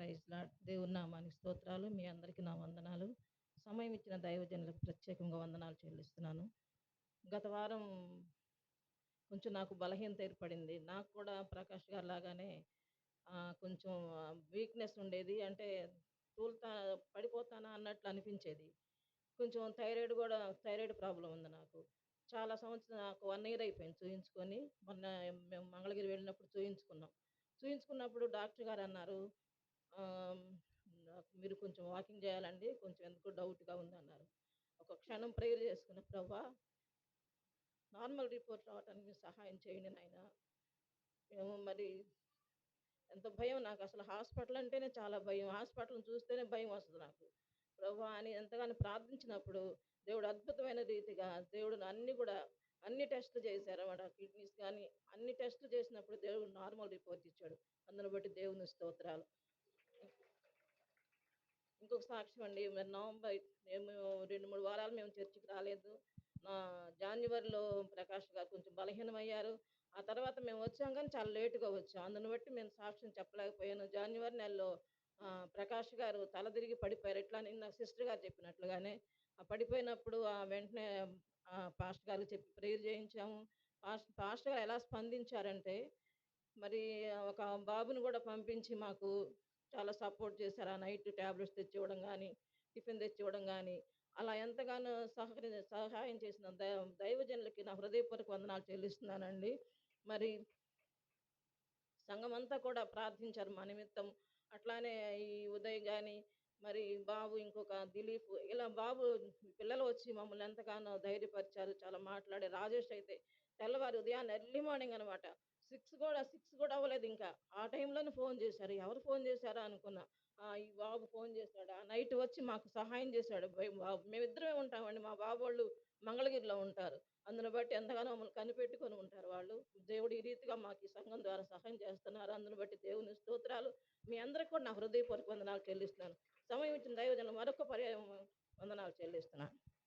ప్రైజ్లా దేవుని నామానికి స్తోత్రాలు. మీ అందరికీ నా వందనాలు. సమయం ఇచ్చిన దైవజనులకు ప్రత్యేకంగా వందనాలు చెల్లిస్తున్నాను. గత వారం కొంచెం నాకు బలహీనత ఏర్పడింది. నాకు కూడా ప్రకాష్ గారు లాగానే కొంచెం వీక్నెస్ ఉండేది. అంటే తూలుతా పడిపోతానా అన్నట్లు అనిపించేది. కొంచెం థైరాయిడ్ కూడా థైరాయిడ్ ప్రాబ్లం ఉంది నాకు. చాలా సంవత్సరం నాకు వన్ ఇయర్ అయిపోయింది చూయించుకొని. మొన్న మేము మంగళగిరి వెళ్ళినప్పుడు చూయించుకున్నాం. చూయించుకున్నప్పుడు డాక్టర్ గారు అన్నారు మీరు కొంచెం వాకింగ్ చేయాలండి కొంచెం ఎందుకు డౌట్గా ఉందన్నారు. ఒక క్షణం ప్రేయర్ చేసుకున్న ప్రభా నార్మల్ రిపోర్ట్ రావడానికి మీరు సహాయం చేయండి నాయన. మేము మరి ఎంత భయం నాకు అసలు హాస్పిటల్ అంటేనే చాలా భయం. హాస్పిటల్ చూస్తేనే భయం వస్తుంది నాకు. ప్రభు అని ఎంతగానో ప్రార్థించినప్పుడు దేవుడు అద్భుతమైన రీతిగా దేవుడు అన్ని కూడా అన్ని టెస్టులు చేశారన్నమాట కిడ్నీస్ కానీ అన్ని టెస్టులు చేసినప్పుడు దేవుడు నార్మల్ రిపోర్ట్ ఇచ్చాడు. అందును బట్టి దేవుని స్తోత్రాలు. ఇంకొక సాక్ష్యం అండి. మరి నవంబర్ మేము రెండు మూడు వారాలు మేము చర్చికి రాలేదు. నా జాన్యువరిలో ప్రకాష్ గారు కొంచెం బలహీనమయ్యారు. ఆ తర్వాత మేము వచ్చాం కానీ చాలా లేటుగా వచ్చాం. అందుని బట్టి మేము సాక్ష్యం చెప్పలేకపోయాను. జాన్యువరి నెలలో ప్రకాష్ గారు తల తిరిగి పడిపోయారు. ఎట్లా అని నా సిస్టర్ గారు చెప్పినట్లుగానే. ఆ పడిపోయినప్పుడు ఆ వెంటనే పాస్టర్ గారు చెప్పి ప్రేయర్ చేయించాము. పాస్ట్ పాస్టర్ గారు ఎలా స్పందించారంటే మరి ఒక బాబుని కూడా పంపించి మాకు చాలా సపోర్ట్ చేశారు. ఆ నైట్ ట్యాబ్లెట్స్ తెచ్చివ్వడం కానీ టిఫిన్ తెచ్చివ్వడం కానీ అలా ఎంతగానో సహకరి సహాయం చేసిన దైవ దైవజనులకి నా హృదయపూర్వక వందనాలు చెల్లిస్తున్నానండి. మరి సంఘం అంతా కూడా ప్రార్థించారు మా నిమిత్తం. అట్లానే ఈ ఉదయ్ కానీ మరి బాబు ఇంకొక దిలీప్ ఇలా బాబు పిల్లలు వచ్చి మమ్మల్ని ఎంతగానో ధైర్యపరిచారు. చాలా మాట్లాడే రాజేష్ అయితే తెల్లవారు ఉదయాన్నే ఎర్లీ మార్నింగ్ అనమాట సిక్స్ కూడా సిక్స్ కూడా అవ్వలేదు ఇంకా. ఆ టైంలోనే ఫోన్ చేశారు. ఎవరు ఫోన్ చేశారా అనుకున్నా. ఆ, ఈ బాబు ఫోన్ చేశాడు? ఆ నైట్ వచ్చి మాకు సహాయం చేశాడు. బాబు మేమిద్దరమే ఉంటామండి. మా బాబు వాళ్ళు మంగళగిరిలో ఉంటారు. అందును బట్టి ఎంతగానో మమ్మల్ని కనిపెట్టుకొని ఉంటారు వాళ్ళు. దేవుడు ఈ రీతిగా మాకు ఈ సంఘం ద్వారా సహాయం చేస్తున్నారు. అందును బట్టి దేవుని స్తోత్రాలు. మీ అందరికి కూడా నా హృదయపూర్వక వందనాలు చెల్లిస్తున్నాను. సమయం ఇచ్చిన దైవజనం మరొక పర్యాయం వందనాలు చెల్లిస్తున్నాను.